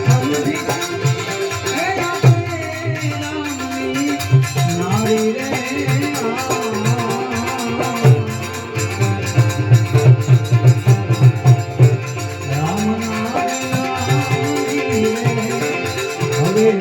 રામ ભિક્ષા હવે